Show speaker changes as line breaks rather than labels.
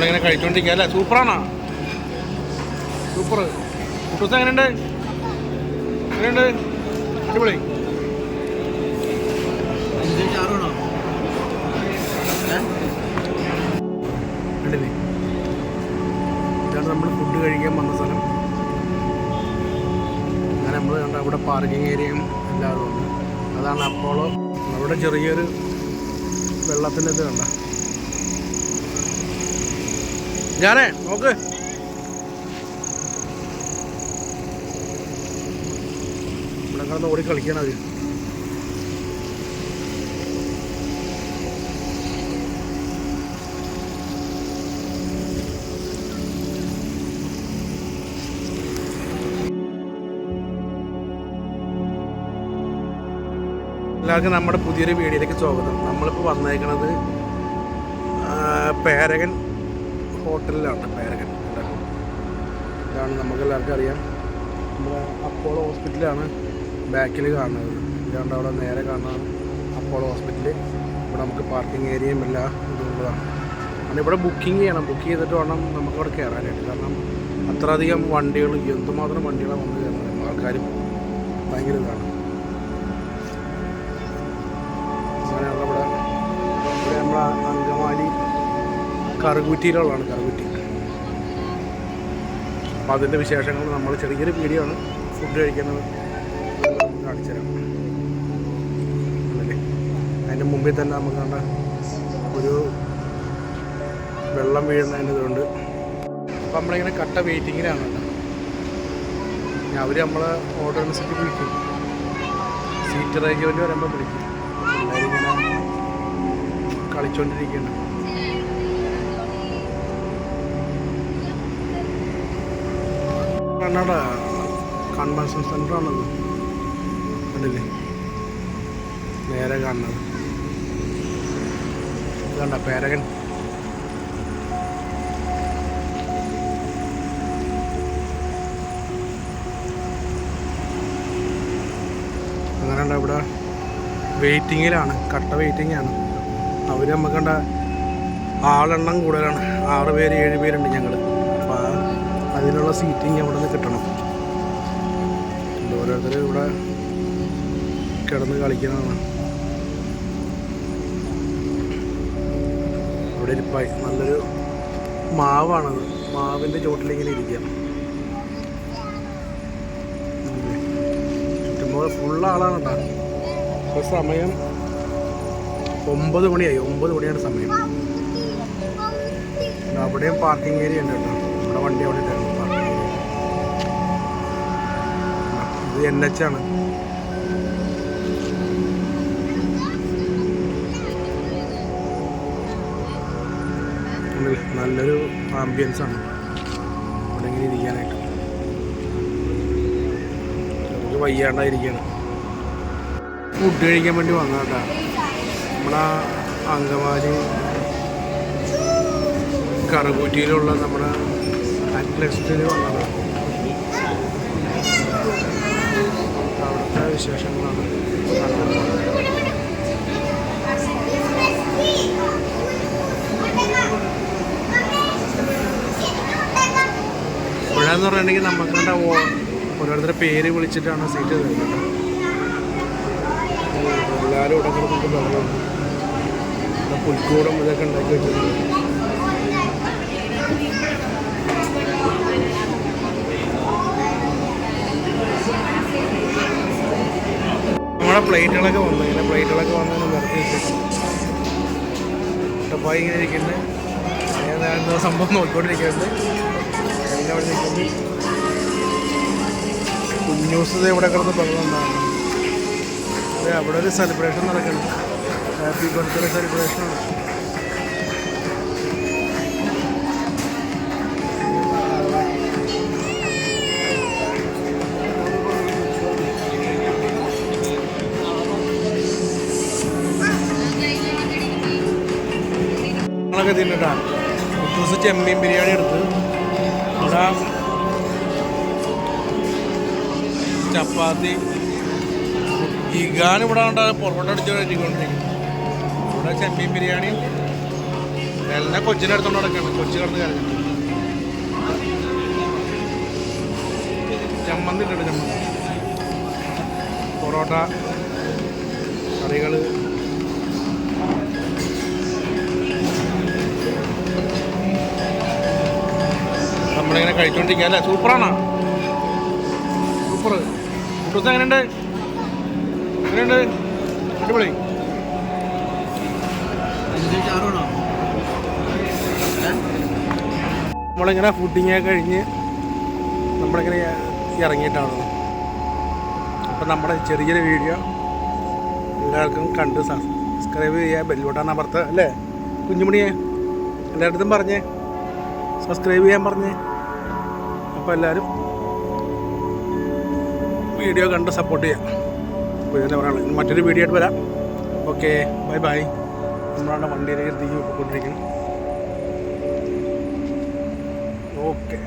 നമ്മളിങ്ങനെ കഴിച്ചോണ്ടിരിക്കുക അല്ലേ സൂപ്പറാണോ. സൂപ്പർ കുട്ടൂസ് എങ്ങനെയുണ്ട്? എങ്ങനെയുണ്ട്? അടിപൊളി. ഇതാണ് നമ്മൾ ഫുഡ് കഴിക്കാൻ വന്ന സ്ഥലം. അങ്ങനെ നമ്മൾ കണ്ട അവിടെ പാർക്കിംഗ് ഏരിയയും എല്ലാവരും ഉണ്ട്. അതാണ് അപ്പോളോ അവിടെ ചെറിയൊരു വെള്ളത്തിന്റെ ഇത് കണ്ട. ഞാനേ നോക്ക്. ഇവിടെ കിടന്ന് ഓടി കളിക്കണം എല്ലാവർക്കും നമ്മുടെ പുതിയൊരു വീഡിയോയിലേക്ക് സ്വാഗതം. നമ്മളിപ്പോൾ വന്നേക്കുന്നത് പേരകൻ ഹോട്ടലിലാണ് പേരകൻ. ഇതാണ് നമുക്ക് എല്ലാവർക്കും അറിയാം. നമ്മുടെ അപ്പോളോ ഹോസ്പിറ്റലാണ് ബാക്കിൽ കാണുന്നത്. ഇതാണ്ട് അവിടെ നേരെ കാണുന്നതാണ് അപ്പോളോ ഹോസ്പിറ്റൽ ഇവിടെ നമുക്ക് പാർക്കിംഗ് ഏരിയയും എല്ലാം ഇതുള്ളതാണ് കാരണം ഇവിടെ ബുക്കിംഗ് ചെയ്യണം. ബുക്ക് ചെയ്തിട്ട് വേണം നമുക്ക് അവിടെ കയറാനായിട്ട്. കാരണം അത്രയധികം വണ്ടികൾ എന്തുമാത്രം വണ്ടികളാണ് വന്ന് കയറുന്നത്? ആൾക്കാരും ഭയങ്കര ഇതാണ്. അങ്ങനെയുള്ള ഇവിടെ ഇവിടെ നമ്മളെ കറുകുറ്റിയിലുള്ളതാണ് കറുകുറ്റി. അപ്പോൾ അതിന്റെ വിശേഷങ്ങൾ നമ്മൾ ചെറിയൊരു വീഡിയോ ആണ് ഫുഡ് കഴിക്കുന്നത്. കാണിച്ചു അതിന്റെ മുമ്പിൽ തന്നെ നമുക്ക് കണ്ട ഒരു വെള്ളം വീഴുന്നതിന്റെ ഇതുണ്ട്. അപ്പം നമ്മളിങ്ങനെ കട്ട വെയിറ്റിങ്ങിലാണ് അവർ നമ്മളെ ഓർഡർ അനുസരിച്ച് വിളിക്കും. സീറ്റ് അറേഞ്ച്മെന്റ് വരുമ്പോൾ വിളിക്കും. കളിച്ചോണ്ടിരിക്കുന്നുണ്ട് കണ്ണട കൺവെൻഷൻ സെന്റർ ആണത് കണ്ടില്ലേ? നേരെ കാണുന്നത്. കണ്ട പേരകൻ. അങ്ങനെയുണ്ട് ഇവിടെ? വെയിറ്റിങ്ങിലാണ് കട്ട ആണ് അവർ നമുക്ക് കണ്ട ആളെണ്ണം കൂടുതലാണ്. ആറ് പേര് ഏഴ് പേരുണ്ട് ഞങ്ങൾ അതിനുള്ള സീറ്റിംഗ് അവിടെ നിന്ന് കിട്ടണം ഓരോരുത്തർ ഇവിടെ കിടന്ന് കളിക്കുന്നതാണ്. ഇവിടെ ഇരിപ്പായി. നല്ലൊരു മാവാണത്. മാവിന്റെ ചോട്ടിലിങ്ങനെ ഇരിക്കുക. ചുറ്റുമ്പോൾ ഫുൾ ആളാണ് കേട്ടോ. ഇപ്പോൾ സമയം ഒമ്പത് മണിയായി. ഒമ്പത് മണിയാണ് സമയം. അവിടെയും പാർക്കിംഗ് ഏരിയ ഉണ്ട് കേട്ടോ. ഇവിടെ വണ്ടി അവിടെ ഇട്ടായിരുന്നു പാർക്കിംഗ് ഏരിയ ഇത് എൻ എച്ച് ആണ്. നല്ലൊരു ആംബിയൻസ് ആണ്. ഇവിടെ ഇങ്ങനെ ഇരിക്കാനായിട്ട്. നമുക്ക് വയ്യാണ്ടായിരിക്കുകയാണ് ഫുഡ് കഴിക്കാൻ വേണ്ടി വന്ന കേട്ടാ നമ്മുടെ അങ്കമാലി കറുകൂറ്റിയിലുള്ള നമ്മുടെ അറ്റ്ലസ്റ്റിൽ വന്നത്. വിശേഷങ്ങളാണ്. ഇവിടെ എന്ന് പറഞ്ഞിട്ടുണ്ടെങ്കിൽ നമുക്ക് ഓരോരുത്തരുടെ പേര് വിളിച്ചിട്ടാണ് സീറ്റ് തരുന്നത് എല്ലാവരും ഇവിടെ ബഹളമാണ് ഇവിടെ പുൽക്കൂടും ഇതൊക്കെ ഉണ്ടാക്കി വെച്ചിട്ടുണ്ട്. നമ്മുടെ പ്ലേറ്റുകളൊക്കെ വന്നു ഇങ്ങനെ പ്ലേറ്റുകളൊക്കെ വന്ന് നിർത്തി വെച്ചിട്ടുണ്ട് അപ്പോൾ ഇങ്ങനെ ഇരിക്കുന്നത് ഏതാണ്ട് സംഭവം നോക്കിക്കൊണ്ടിരിക്കുന്നത് അതിന്റെ അവിടെ നിൽക്കുന്നത് കുഞ്ഞൂസ് ഇവിടെ കിടന്ന് പറഞ്ഞതാണ് അതെ അവിടെ ഒരു സെലിബ്രേഷൻ നടക്കണം ഹാപ്പി ബർത്ത്ഡേ സെലിബ്രേഷൻ ആണ് തിന്നിട്ടാണ്. തിന്നിട്ടാ ദിവസം ചെമ്മീൻ ബിരിയാണി എടുത്ത് ഇവിടെ ചപ്പാത്തി ഇഗാൻ ഇവിടെ ഉണ്ടാകും പൊറോട്ട അടിച്ചു കഴിക്കൊണ്ടിരിക്കും ഇവിടെ ചെമ്മീൻ ബിരിയാണി എല്ലാം കൊച്ചിനെ എടുത്തോണ്ട് നടക്കാണ്. കൊച്ചി കിടന്ന് കരഞ്ഞു. ചമ്മന്തി ഉണ്ട് ചമ്മന്തി. പൊറോട്ട കറികൾ കഴിച്ചോണ്ടിരിക്കുക അല്ലേ സൂപ്പറാണ് സൂപ്പർ ഫുഡ്സ് എങ്ങനെയുണ്ട്? എങ്ങനെയുണ്ട്? അടിപൊളി. നമ്മളിങ്ങനെ ഫുഡിങ് ഒക്കെ കഴിഞ്ഞ് നമ്മളിങ്ങനെ ഇറങ്ങിയിട്ടാണ്. അപ്പം നമ്മുടെ ചെറിയൊരു വീഡിയോ എല്ലാവർക്കും കണ്ട് സബ്സ്ക്രൈബ് ചെയ്യുക ബെല്ലോട്ടാണ് അമർത്ത് അല്ലേ? കുഞ്ഞുമണിയെ എല്ലായിടത്തും പറഞ്ഞേ. സബ്സ്ക്രൈബ് ചെയ്യാൻ പറഞ്ഞേ. അപ്പോൾ എല്ലാവരും വീഡിയോ കണ്ട് സപ്പോർട്ട് ചെയ്യാം. ഇതന്നെ ഇനി മറ്റൊരു വീഡിയോ ആയിട്ട് വരാം. ഓക്കെ ബൈ ബൈ നമ്മളാണ് വണ്ടിയിലേക്ക് തീ എത്തിക്കൊണ്ടിരിക്കുന്നത് ഓക്കെ